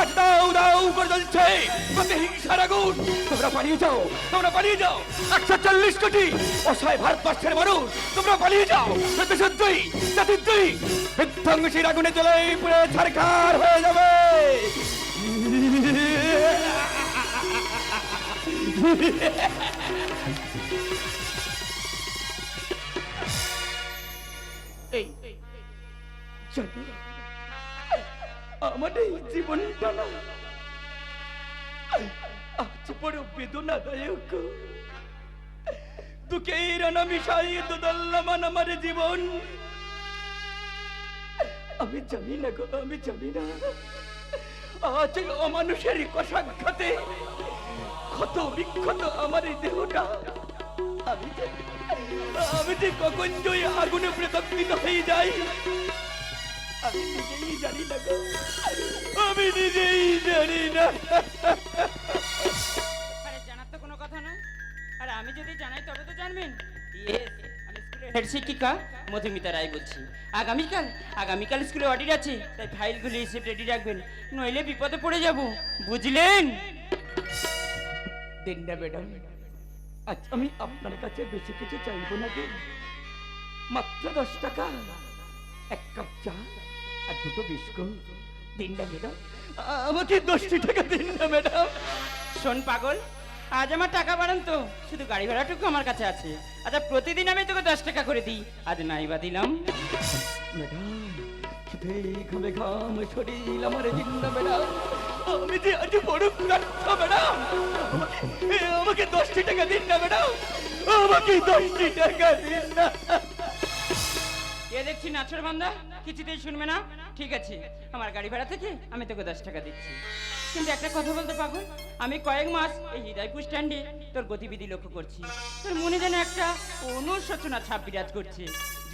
আজ দাও দাও করে জ্বলছে। প্রতিহিংসার আগুন। তোমরা পালিয়ে যাও, তোমরা পালিয়ে যাও। একশো চল্লিশ কোটি অসহায় ভারতবর্ষের মানুষ, তোমরা পালিয়ে যাও। প্রতিশুদ্ধই জাতিদ্রোহী বিধ্বংসীর আগুনে জ্বলে পুরো ছারখার হয়ে যাবে। এই বড় বেদনাদায়ক দুঃখের অনামিশাই দোদল্যমান আমার জীবন আমি জানি না গো আমি জানি না আজ অমানুষের কষাঘাতে ক্ষত বিক্ষত আমার এই দেহটা আমি আমি যে কখন যে ওই আগুনে প্রতপ্তিত হয়ে যাই আমি নিজেই জানি না গো আমি নিজেই জানি না জানাই তবে তো জানবেন। আমি স্কুলের হেড শিক্ষিকা মধুমিতা রায় বলছি। আগামীকাল আগামীকাল স্কুলে অডিট আছে তাই ফাইলগুলি এসে রেডি রাখবেন নইলে বিপদে পড়ে যাব বুঝলেন? দিন না ম্যাডাম। আজ আমি আপনার কাছে বেশি কিছু চাইব না গো মাত্র দশ টাকা। এক কাপ চা আর দুটো বিস্কুট। দিন না ম্যাডাম। আমাকে দশটি টাকা দিন না ম্যাডাম। শোন পাগল। আজ আমার টাকা বাড়ান তো, শুধু গাড়ি ভাড়াটুকু আমার কাছে আছে। আচ্ছা প্রতিদিন আমি তোকে দশ টাকা করে দিই। আজ নাই বা দিলাম। বড়। আমাকে দশটি টাকা দিন না, ম্যাডাম। আমাকে দশটি টাকা দিন না। এ দেখছি নাচর বান্দা কিছুতেই শুনবে না। ঠিক আছে আমার গাড়ি ভাড়া থেকে আমি তোকে দশ টাকা দিচ্ছি। কিন্তু একটা কথা বলতে পাগল আমি কয়েক মাস এই হৃদয়পুর স্ট্যান্ডে তোর গতিবিধি লক্ষ্য করছি। তোর মনে যেন একটা অনুশোচনা ছাপ বিরাজ করছে।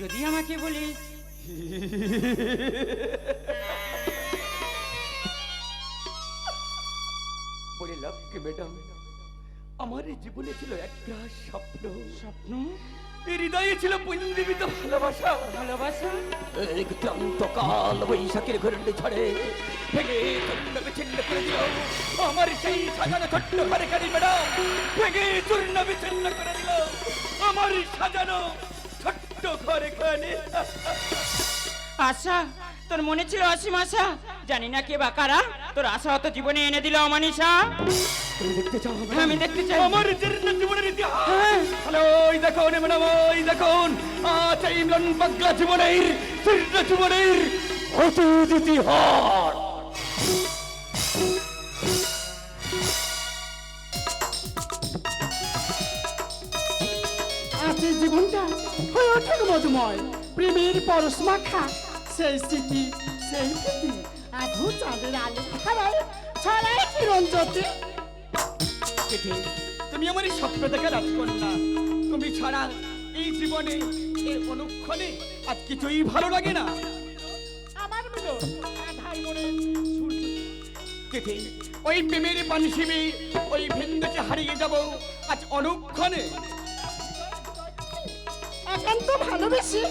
যদি আমাকে বলিস। বলে লাভ কি ম্যাডাম? আমার এই জীবনে ছিল একটা স্বপ্ন। স্বপ্ন? হৃদয়ে ছিল পুঞ্জীবিত ভালোবাসা। ভালোবাসা? এক ক্লান্ত কাল বৈশাখের ঘরটি ঝড়ে ভেঙে চূর্ণ বিচ্ছিন্ন করে দিল। আমার সেই সাজানো ছোট্ট ঘরে কারি ম্যাডাম ভেঙে চূর্ণ বিচ্ছিন্ন করে দিল। আমার সাজানো ছোট্ট ঘরে খানে আশা তোর মনে ছিল অসীম আশা? জানি না কে বা কারা। তোর আশা হতো জীবনে এনে দিল অমানিসা তুমি দেখতে চাও হ্যাঁ, আমি দেখতে চাই। আমার জীবনের ইতিহাস। হ্যাঁ। হ্যালো ওই দেখুন ম্যাডাম ওই দেখুন। আজ ইমরান পাগলা জীবনের জীবনের অতুত ইতিহাস। আজ জীবনটা হয়ে ওঠে মধুময়। প্রেমের পরশ মাখা। সেই স্মৃতি সেই স্মৃতি আধু চাঁদের আলো ছড়াই কিরণ জ্যোতি চিঠি, তুমি আমার এই স্বপ্ন দেখা রাজকন্যা। তুমি ছাড়া এই জীবনে এই অনুক্ষণে আজ কিছুই ভালো লাগে না। আমার চিঠি, ওই প্রেমের পানসিবি ওই ভিন্দকে হারিয়ে যাব আজ অনুক্ষণে। একান্ত ভালোবেসে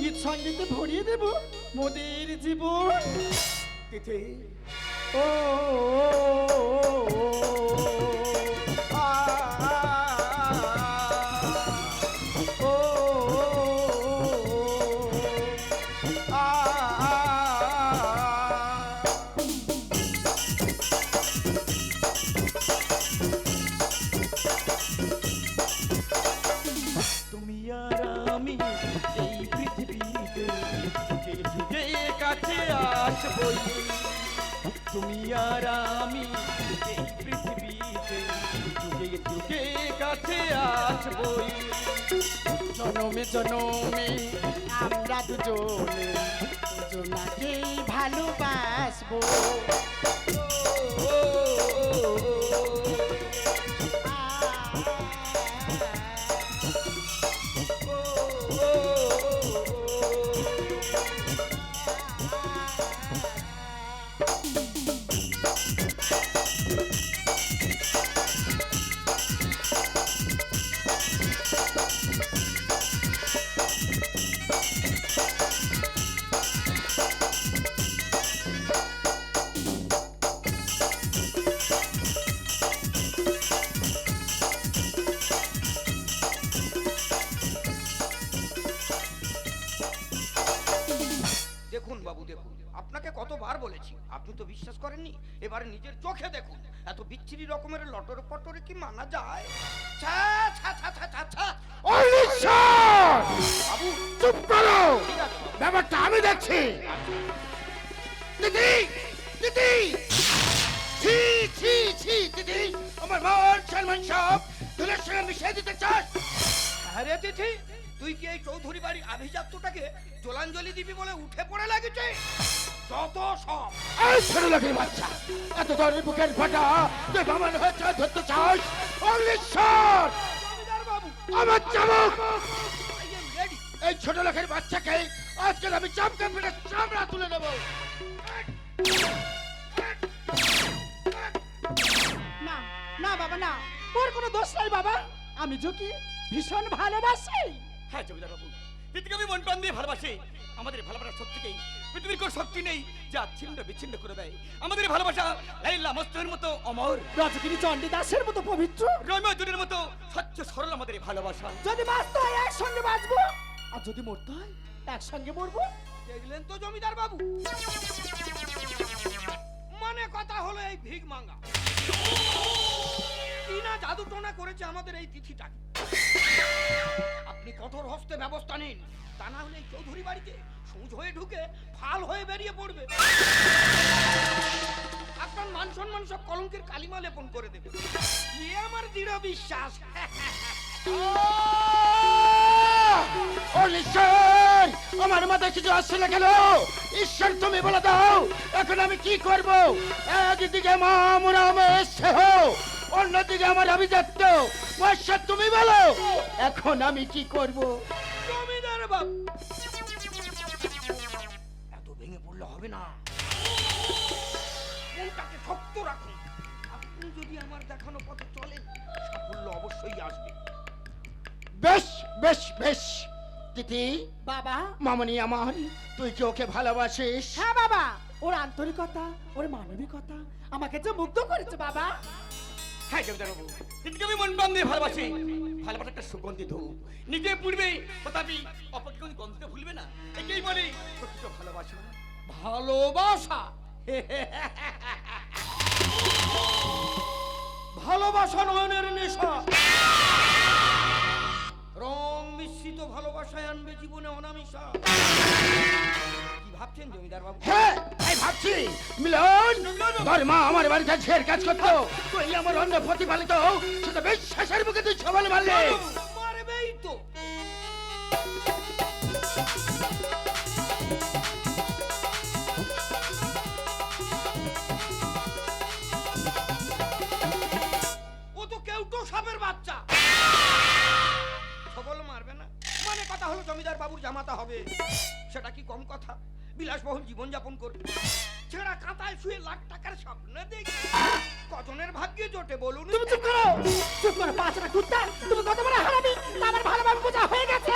গীত সঙ্গীতে ভরিয়ে দেব। মোদের জীবন তিথি ও আসবই জনমে জনমে আমরা দুজনে দুজনাকে ভালোবাসবো। বিচ্ছিরি রকমের লটর পটরে কি মানা যায়? ছা ছা ছা ছা ছা ছা। বাবু চুপ করো! ব্যাপারটা আমি দেখছি। দিদি দিদি! ছি ছি ছি দিদি! আমার মান সম্মান সব দুলের সঙ্গে মিশিয়ে দিতে চাস? আরে তিথি তুই কি এই চৌধুরী বাড়ি আভিজাত্যটাকে জলাঞ্জলি দিবি বলে উঠে পড়ে লাগেছে যত সব। এই ছোট লোকের বাচ্চা। এত ধরনের বুকের ফাটা তুই বামান হয়েছে ধরতে চাস? অলিশ্বর আমার চামক! আই এম রেডি এই ছোট লোকের বাচ্চাকে আজকে আমি চামকা চামড়া তুলে নেব। না না বাবা না। ওর কোনো দোষ নাই বাবা। আমি ঝুঁকি ভীষণ ভালোবাসি। হ্যাঁ জমিদার বাবু। দিদিকে আমি মন প্রাণ দিয়ে ভালোবাসি। আমাদের ভালোবাসার শক্তিকেই পৃথিবীর কোনো শক্তি নেই যা ছিন্ন বিচ্ছিন্ন করে দেয়। আমাদের ভালোবাসা লাইলা মস্তের মতো অমর। রজকিনী চণ্ডীদাসের মতো পবিত্র। রময় দুনের মতো স্বচ্ছ সরল আমাদের ভালোবাসা। যদি বাঁচতে হয় একসঙ্গে বাঁচবো। আর যদি মরতে হয় একসঙ্গে মরবো। দেখলেন তো জমিদার বাবু। মানে কথা হলো এই ভিগ মাঙ্গা। কিনা জাদু টোনা করেছে আমাদের এই তিথিটাকে। আপনি কঠোর হস্তে ব্যবস্থা নিন। তা না হলে চৌধুরী বাড়িতে সুজ হয়ে ঢুকে ফাল হয়ে বেরিয়ে পড়বে। আপনার মান সম্মান সব কলঙ্কের কালিমা লেপন করে দেবে। এ আমার দৃঢ় বিশ্বাস। আমার মাথায় কিছু আসছে না কেন? ঈশ্বর, তুমি বলে দাও, এখন আমি কি করব? একদিকে অন্যদিকে আমার আভিজাত্য। তুমি বলো, এখন আমি কি করব? এত ভেঙে পড়লে হবে না। মনটাকে শক্ত রাখুন। আপনি যদি আমার দেখানো পথে চলেন সাফল্য অবশ্যই আসবে। বেশ বেশ বেশ। দিদি বাবা। মামনি আমার তুই কি ওকে ভালোবাসিস? হ্যাঁ বাবা। ওর আন্তরিকতা ওর মানবিকতা আমাকে যে মুগ্ধ করেছে বাবা। হ্যাঁ আমি মন প্রাণ দিয়ে ভালোবাসি। ভালোবাসা একটা সুগন্ধি ধূপ নিজে তথাপি অপরকে কোনো ভুলবে না। একেই বলে, প্রকৃত ভালোবাসা। ভালোবাসা। ভালোবাসা নয়নের নেশা। রং মিশ্রিত ভালোবাসায় আনবে জীবনে অনামিশা। ভাবছেন জমিদার বাবু? হ্যাঁ এই ভাবছি। মিলন তোর মা আমার বাড়িতে ঝের কাজ করতো। তুই আমার অন্য প্রতিপালিত সেটা বিশ্বাসের মুখে তুই সবাল মারলে। মারবেই তো। ও তো সাপের বাচ্চা। সবল মারবে না? মানে কথা হলো জমিদার বাবুর জামাতা হবে। সেটা কি কম কথা? বিলাসবহুল জীবন যাপন করবে ছেঁড়া কাঁথায় শুয়ে লাখ টাকার স্বপ্ন দেখি। কজনের ভাগ্যে জোটে বলুন। তুমি চুপ করো! চুপ করো পাঁচটা কুত্তা! তুমি কত বড় হারামি! আমার ভালোভাবে বোঝা হয়ে গেছে!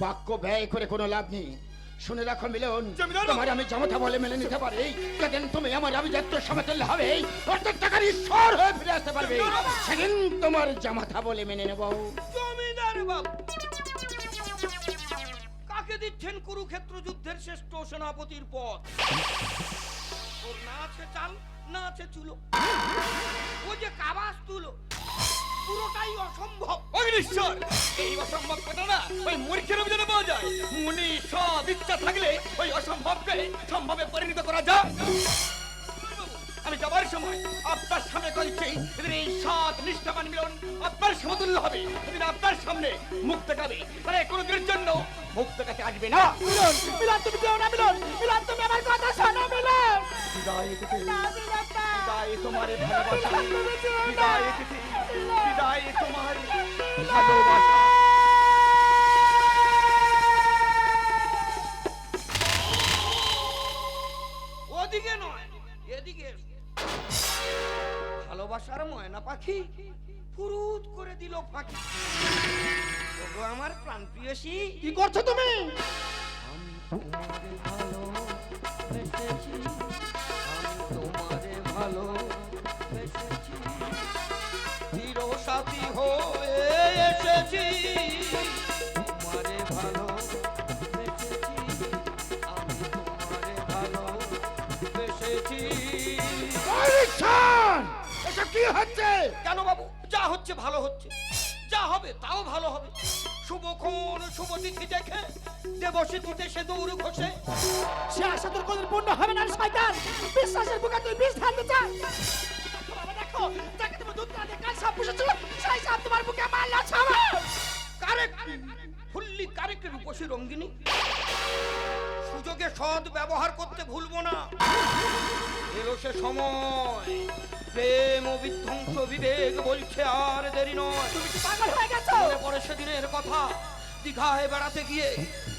বাক্য ব্যয় করে কোনো লাভ নেই। শুনে রাখো মিলন! তোমার আমি জামাতা বলে মেনে নিতে পারি। যেদিন তুমি আমার আভিজাত্য সমাতেল হবে অর্ধেক টাকার ঈশ্বর হয়ে ফিরে আসতে পারবে। সেদিন তোমার জামাতা বলে মেনে নেব। জমিদার বাবু! কাকে দিচ্ছেন কুরুক্ষেত্র যুদ্ধের শ্রেষ্ঠ সেনাপতির পদ। ওর না আছে চাল, না আছে ও যে কাবাস তুলো, পুরোটাই অসম্ভব। অগ্নিশ্বর! এই অসম্ভব কথা না, ওই মূর্খের অভিযানে পাওয়া যায়। মুনি সব ইচ্ছা থাকলে ওই অসম্ভবকে সম্ভবে পরিণত করা যায় সময়। আপনার সামনে করেছি এদিন এই সাত নিষ্ঠাবান মিলন। আপনার সমতুল্য হবে। এদিন আপনার সামনে মুখ দেখাবে। তারা কোনোদিনের জন্য মুখ দেখাতে আসবে না। মিলন মিলন তুমি যেও না মিলন। মিলন তুমি আমার কথা শোনো মিলন। বিদায় না বিদায় তোমার ভালোবাসা। বিদায় তিথি বিদায় তোমার ভালোবাসা। ভালোবাসার ময়না পাখি ফুরুত করে দিল ফাঁকি। ওগো আমার প্রাণ প্রিয়সী। কি করছ তুমি? তোমারে ভালো বেসেছি আমি তোমারে ভালো বেসেছি চির সাথী হয়ে এসেছি। কি হচ্ছে? কেন বাবু? যা হচ্ছে ভালো হচ্ছে। যা হবে তাও ভালো হবে। শুভক্ষণ শুভ তিথি দেখে দেবসী তিথে সে দৌড় ঘষে। সে আশা তোর কোনদিন পূর্ণ হবে না রে শয়তান। বিশ্বাসের বুকে তুই বিষ ঢালতে চাস। বাবা দেখো। যাকে তুমি দুধ না দিয়ে কাল সাপ পুষেছিল সেই সাপ তোমার বুকে মারলো ছাওয়া কারেক্ট ফুল্লি কারেক্ট রূপসী রঙ্গিনী। সুযোগে সৎ ব্যবহার করতে ভুলবো না। এলো সে সময়। প্রেম ও বিধ্বংস বিবেক বলছে আর দেরি নয়। তুমি কি পাগল হয়ে গেছো? মনে পড়ে সেদিনের কথা। দীঘায় বেড়াতে গিয়ে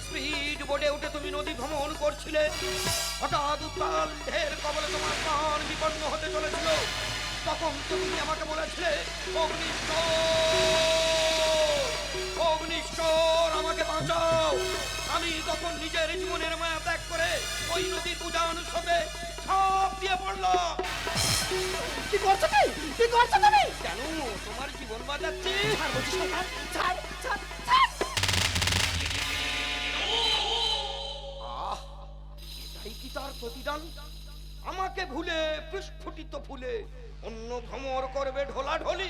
স্পিড বোটে উঠে তুমি নদী ভ্রমণ করছিলে। হঠাৎ উত্তাল ঢের কবলে তোমার প্রাণ বিপন্ন হতে চলেছিল। তখন তুমি আমাকে বলেছিলে অগ্নিশ্বর! অগ্নিশ্বর আমাকে বাঁচাও! আমি তখন নিজের জীবনের মায়া ত্যাগ করে ওই নদীর পূজা স্রোতে সব দিয়ে পড়লাম। কি করছ কি কি করছ তুমি? কেন? তোমার জীবন বাঁচাচ্ছি। ছাড় বলছি শয়তান ছাড় ছাড় ছাড় আহ এটাই কি তার প্রতিদান? আমাকে ভুলে বিস্ফুটিত ফুলে অন্য ভ্রমর করবে ঢোলা ঢলি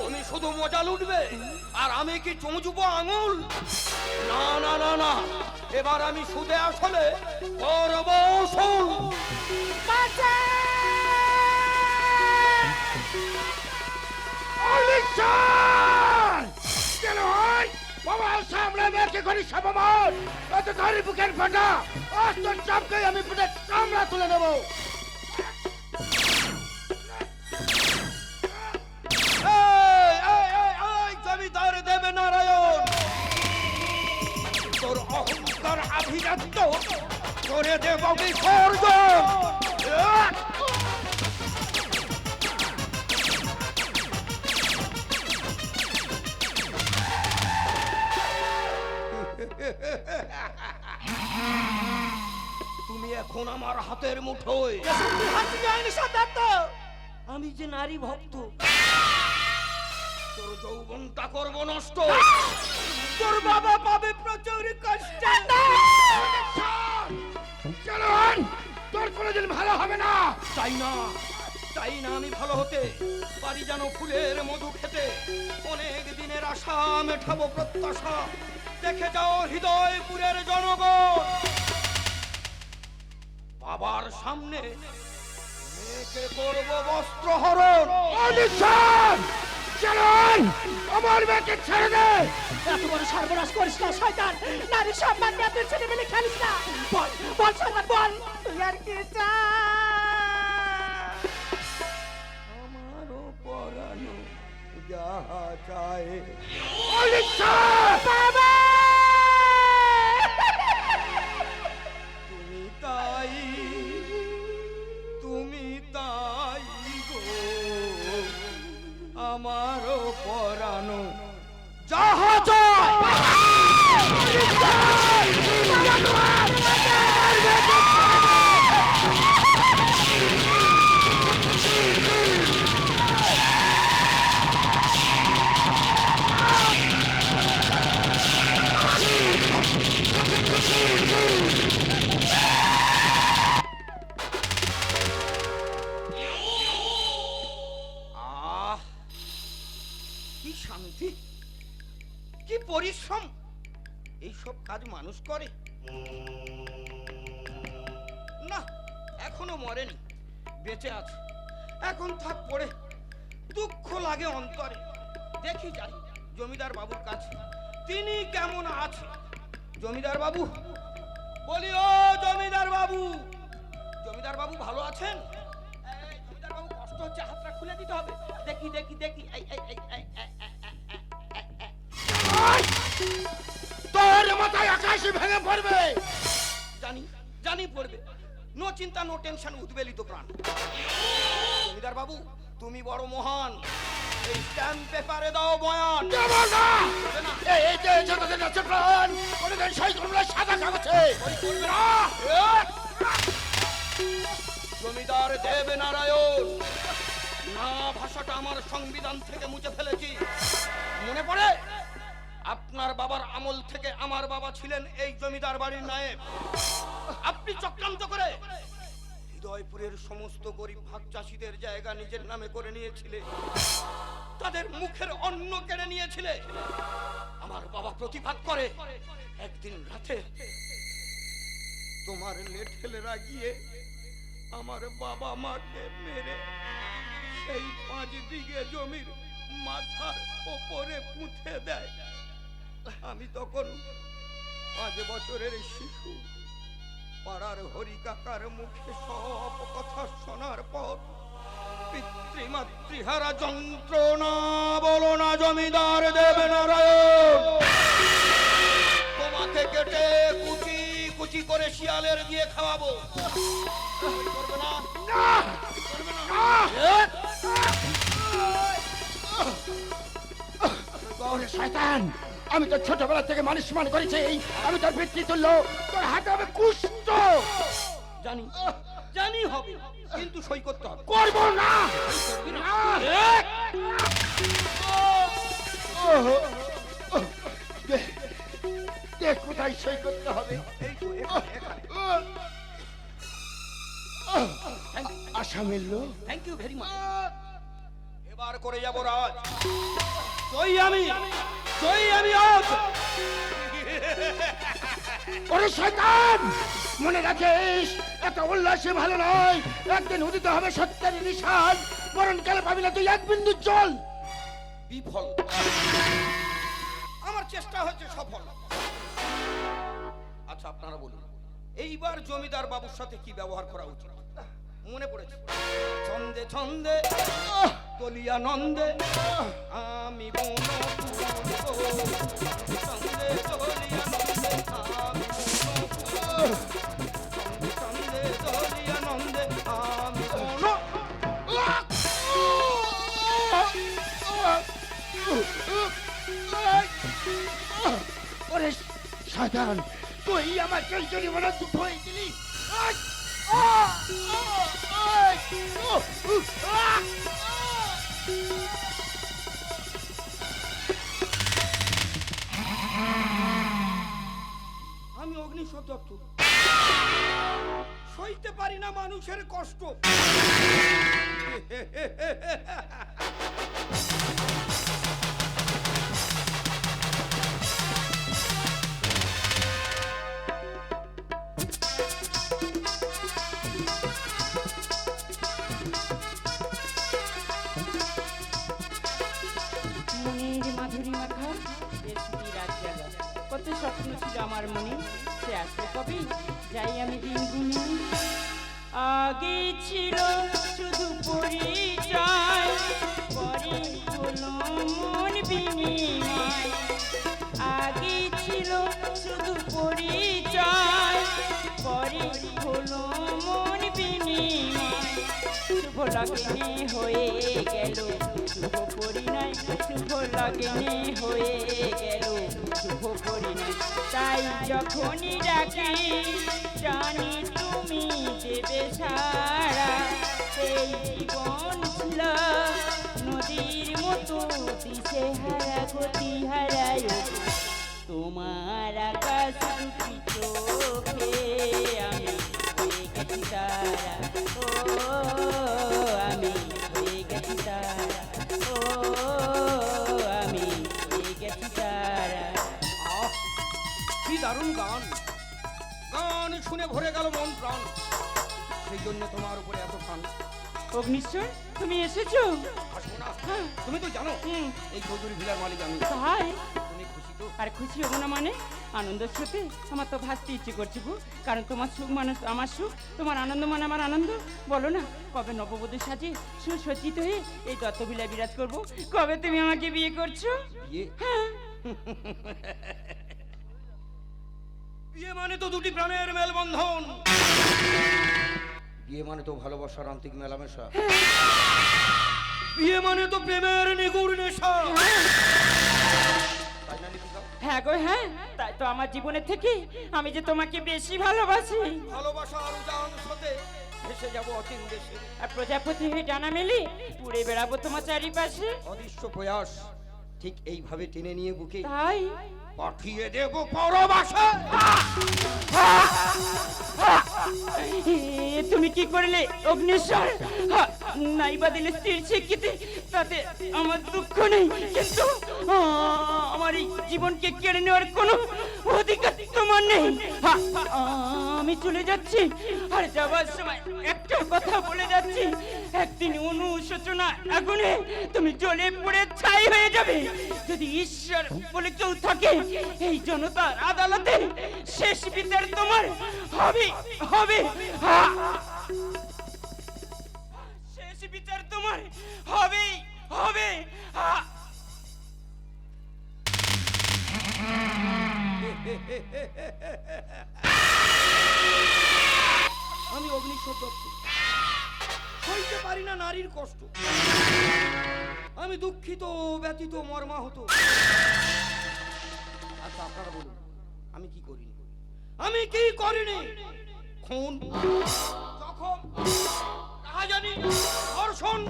তুমি শুধু মজা লুটবে আর আমি কি চুমচুব আঙুল? না না না না। এবার আমি সুদে আসলে করব মালিক চাই কেন হয়? বাবা, সামনে মেয়েকে করি সমমান এত ধরে বুকের ফাটা আজ তোর চাপকে আমি পুরো চামড়া তুলে দেবো। অহংকার আভিজাত্য করে দেব বিসর্জন! তুমি এখন আমার হাতের মুঠোয়। আমি যে নারী ভক্ত তোর যৌবনটা করব নষ্ট। তোর বাবা পাবে প্রচুর কষ্ট। তোর কোনোদিন ভালো হবে না। চাই না চাই না আমি ভালো হতে। পারি যেন ফুলের মধু খেতে। অনেক দিনের আশা মেঠাবো প্রত্যাশা। দেখে যাও হৃদয়পুরের জনগণ। বাবার সামনে মেয়েকে করব বস্ত্রহরণ অলিশান চলুন! আমার মেয়েকে ছেড়ে দে! এত বড় সর্বনাশ করিস না শয়তান! নারী সম্মান নিয়ে তুই ছেলে মেলে খেলিস না। বল বল শয়তান বল। তুই আর কি চাস পরানো যাহা চায়। বাবা! পরিশ্রম। এইসব কাজ মানুষ করে। না, এখনও মরেনি, বেঁচে আছে। এখন থাক পড়ে, দুঃখ লাগে অন্তরে। দেখি যাই, জমিদার বাবুর কাছে। তিনি কেমন আছেন? জমিদার বাবু, বলি, ও জমিদার বাবু জমিদার বাবু ভালো আছেন? জমিদার বাবু, কষ্ট হচ্ছে, হাতটা খুলে দিতে হবে। দেখি দেখি দেখি এই এই এই তোর মাথায় আকাশই ভেঙে পড়বে! জানি জানি পড়বে। নো চিন্তা নো টেনশন উদ্বেলিত প্রাণ। জমিদার বাবু তুমি বড় মহান। এই স্ট্যাম্প পেপারে দাও বয়ান। দেব না হবে না। এই এই যে ছোটদের আছে প্রাণ। কোনোদিন সই করবে সাদা কাগজে। ওই করবে না। জমিদার দেব নারায়ণ না ভাষাটা আমার সংবিধান থেকে মুছে ফেলেছি। মনে পড়ে? আপনার বাবার আমল থেকে আমার বাবা ছিলেন এই জমিদার বাড়ির নায়েব। আপনি চক্রান্ত করে ব্যারাকপুরের সমস্ত গরিব ভাগ চাষিদের জায়গা নিজের নামে করে নিয়েছিলে। তাদের মুখের অন্ন কেড়ে নিয়েছিলে। আমার বাবা প্রতিবাদ করে একদিন রাতে তোমার লেঠেলেরা গিয়ে আমার বাবা মাকে মেরে সেই পাঁচ বিঘে জমির মাথার ওপরে পুঁতে দেয়। আমি তখন পাঁচ বছরের শিশু পাড়ার হরি কাকার মুখে সব কথা শোনার পর পিতৃমাতৃহারা যন্ত্রণা বলো না জমিদার দেব নারায়ণ তোমাকে কেটে কুচি কুচি করে শিয়ালের দিয়ে খাওয়াবো শয়তান আমি তো ছোটবেলা থেকে মানুষ মান করেছি। আমি তোর ভিত্তি তুলল তোর হাতে হবে কুষ্ঠ। জানি জানি হবে কিন্তু সই করতে হবে। করব না। দেখ কোথায় সই করতে হবে? আশা মিলল। থ্যাংক ইউ ভেরি মাচ এবার করে যাব রাজ। জয় আমি। আমি আজ ওরে শয়তান মনে রাখিস এত উল্লাসে ভালো নয়। একদিন উদিত হবে সত্যের নিশান। মরণকালে পাবি না তুই এক বিন্দু জল? বিফল। আমার চেষ্টা হচ্ছে সফল। আচ্ছা আপনারা বলুন এইবার জমিদার বাবুর সাথে কি ব্যবহার করা উচিত? মনে পড়েছে? ছন্দে ছন্দে কলিয়ানন্দে আমি বন আমার মনে সে আসবে কবে? যাই আমি দিন গুনে আগে ছিল শুধু পরিচয়, পরে হলো মন বিনিময়। আগে ছিল শুধু পরিচয়, পরে হলো মন বিনিময়। শুভ লগ্নে হয়ে গেল। শুভ পরিণয়, শুভ লগ্নে হয়ে গেল। শুভ পরিণয়, তাই যখনই ডাকি, জানি তুমি দেবে সারা এই জীবন নদীর মতো, দিশে হারা গতি হারায়। তোমার আকাশ চোখে আমি হয়ে গেছি তারা ও আমি হয়ে গেছি তারা ও আমি হয়ে গেছি তারা কি দারুণ গান। গান শুনে ভরে গেল মন প্রাণ। সেই জন্য তোমার উপরে এত টান অগ্নিশ্বর তুমি এসেছ? আসব না। তুমি তো জানো এই চৌধুরী ভিলার মালিক আমি। তাই? তুমি খুশি তো? আর খুশি হব না মানে? আনন্দের সাথে আমার তো ভাসতে ইচ্ছে করছে গো। কারণ তোমার সুখ মানুষ আমার সুখ তোমার আনন্দ মানে আমার আনন্দ। বলো না কবে নববধূ সাজে সুসজ্জিত হয়ে এই দত্তবিলায় বিরাজ করব? কবে তুমি আমাকে বিয়ে করছ? বিয়ে? হ্যাঁ। বিয়ে মানে তো দুটি প্রাণের মেলবন্ধন। বিয়ে মানে তো ভালোবাসার আন্তিক মেলামেশা। বিয়ে মানে তো প্রেমের নিগুড় নেশা? হ্যাঁ গো হ্যাঁ। তাই তো আমার জীবনের থেকে আমি যে তোমাকে বেশি ভালোবাসি। ভালোবাসার উজান সাথে ভেসে যাব অচিন দেশে। আর প্রজাপতি হয়ে ডানা মেলি উড়ে বেড়াবো তোমার চারিপাশে। অদৃশ্য প্রয়াস ঠিক এইভাবে টেনে নিয়ে বুকে। তাই? পাঠিয়ে দেব পরবাসে। তুমি কি করলে অগ্নিশ্বর নাইবা দিলে স্ত্রীর স্বীকৃতি তাতে আমার দুঃখ নেই। কিন্তু আমার এই জীবনকে কেড়ে নেওয়ার কোনো অধিকার তোমার নেই। আমি চলে যাচ্ছি। আর যাবার সময় একটা কথা বলে যাচ্ছি। একদিন অনুশোচনা আগুনে তুমি জ্বলে পড়ে ছাই হয়ে যাবে। যদি ঈশ্বর বলে কেউ থাকে, এই জনতার আদালতে শেষ বিচার তোমার হবে হবে। হা! বিচার তোমার হবে হবে। আমি অগ্নিশ্বর সইতে পারি না নারীর কষ্ট। আমি দুঃখিত ব্যতীত মর্মাহত। আচ্ছা আপনারা বলুন, আমি কি করিনি? আমি কি করিনি? খুন। জখম রাহাজানি ধর্ষণ।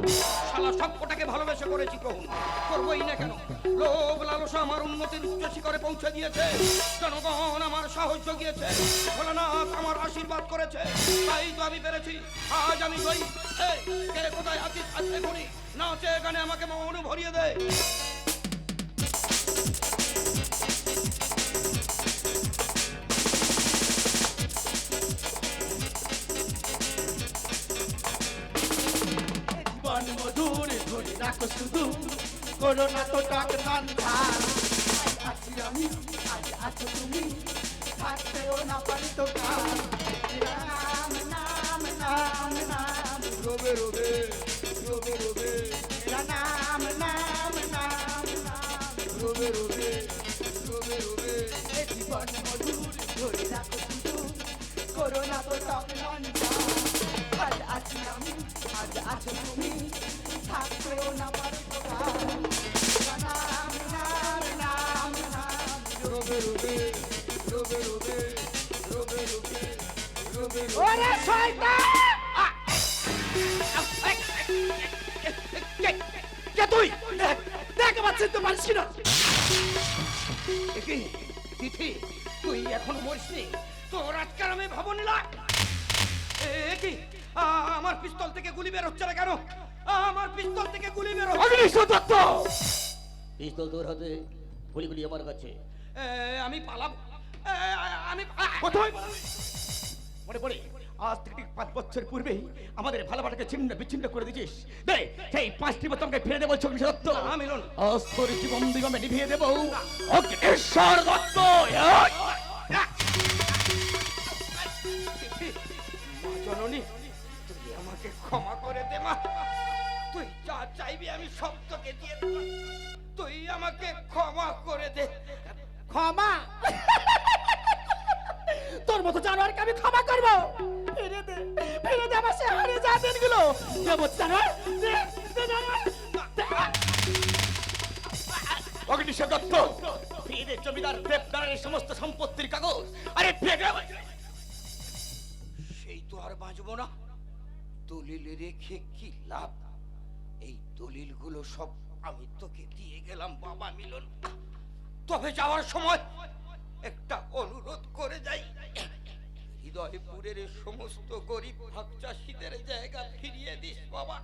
শালা সবকটাকে ভালোবেসে করেছি গ্রহণ করবোই না কেন? লোভ, লালসা আমার উন্নতির উচ্চ শিখরে পৌঁছে দিয়েছে। জনগণ আমার সাহস জগিয়েছে। ভোলানাথ আমার আশীর্বাদ করেছে। তাই তো আমি পেরেছি। আজ আমি জয়ী কে কোথায় আছিস? আজকে করি নাচে, গানে আমাকে মন ভরিয়ে দেয় রাখো শুধু করো না তো টাক নান্ধা আছি আমি আজ আছো তুমি থাকতেও না পারি তো কার নাম নাম নাম নাম রবে রবে রবে রবে নাম নাম নাম নাম রবে রবে রবে রবে জীবন মধুর ধরে রাখো শুধু করো না তো টাক নান্ধা আজ আছি আমি আজ আছো তুমি দেখে পাচ্ছেন তো পারছি না তুই এখন মরিসনি তোর আজকাল আমি ভবন নিলাম আমার পিস্তল থেকে গুলি বের হচ্ছে না কেন? আমার পিস্তল থেকে গুলি বের। হচ্ছে দত্ত। পিস্তল তোর হাতে গুলিগুলি আমার কাছে। এ, আমি পালাবো। এ, আমি কোথায়? মনে পড়ে আজ থেকে ঠিক পাঁচ বছর পূর্বেই আমাদের ভালোবাসাকে ছিন্ন বিচ্ছিন্ন করে দিয়েছিস। দে সেই পাঁচটি বছর আমাকে ফিরে দেবো দত্ত না, মিলন। আজ তোর জীবন দিগমে নিভিয়ে দেবো। অগ্নেশ্বর দত্ত জননী তুই আমাকে ক্ষমা করে দে মা। চাইবি আমি সব তোকে দিয়ে দেব। তুই আমাকে ক্ষমা করে দে। ক্ষমা? তোর মতো জানোয়ারকে আমি ক্ষমা করব। ফিরে দে ফিরে দে আমার সে হারিয়ে যা দিনগুলো। দেবো জানোয়ার দে দে জানোয়ার দে। অগ্নিশ্বর দত্ত ফিরে জমিদার দেবদারের সমস্ত সম্পত্তির কাগজ। আরে সেই তো আর বাঁচবো না। দলিল রেখে কি লাভ? দলিলগুলো সব আমি তোকে দিয়ে গেলাম, বাবা মিলন। তবে যাওয়ার সময় একটা অনুরোধ করে যাই। হৃদয়পুরের সমস্ত গরিব ভাগ চাষিদের জায়গা ফিরিয়ে দিস, বাবা।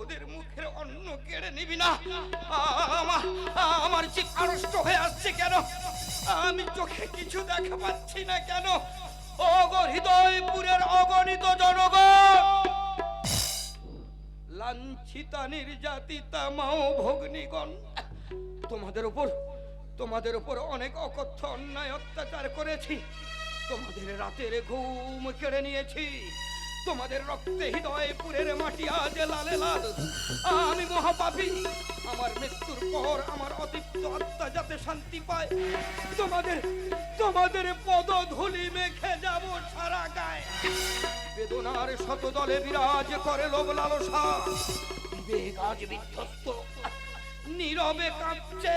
ওদের মুখের অন্ন কেড়ে নিবি না। আমার আড়ষ্ট হয়ে আসছে কেন? আমি চোখে কিছু দেখা পাচ্ছি না কেন? ওগো হৃদয়পুরের অগণিত লাঞ্ছিতা নির্যাতিতা মাও ভগ্নিগণ। তোমাদের উপর তোমাদের উপর অনেক অকথ্য অন্যায় অত্যাচার করেছি। তোমাদের রাতের ঘুম কেড়ে নিয়েছি। তোমাদের রক্তে হৃদয়পুরের মাটি আজ লালে লাল। আমি মহাপাপী। আমার মৃত্যুর পর আমার অতিপ্ত আত্মা যাতে শান্তি পায়, তোমাদের তোমাদের পদ ধুলি মেখে যাব সারা গায়ে। বেদনার শতদলে বিরাজ করে লোভ লালসা। উদ্বেগ আজ বিধ্বস্ত নীরবে কাঁপছে।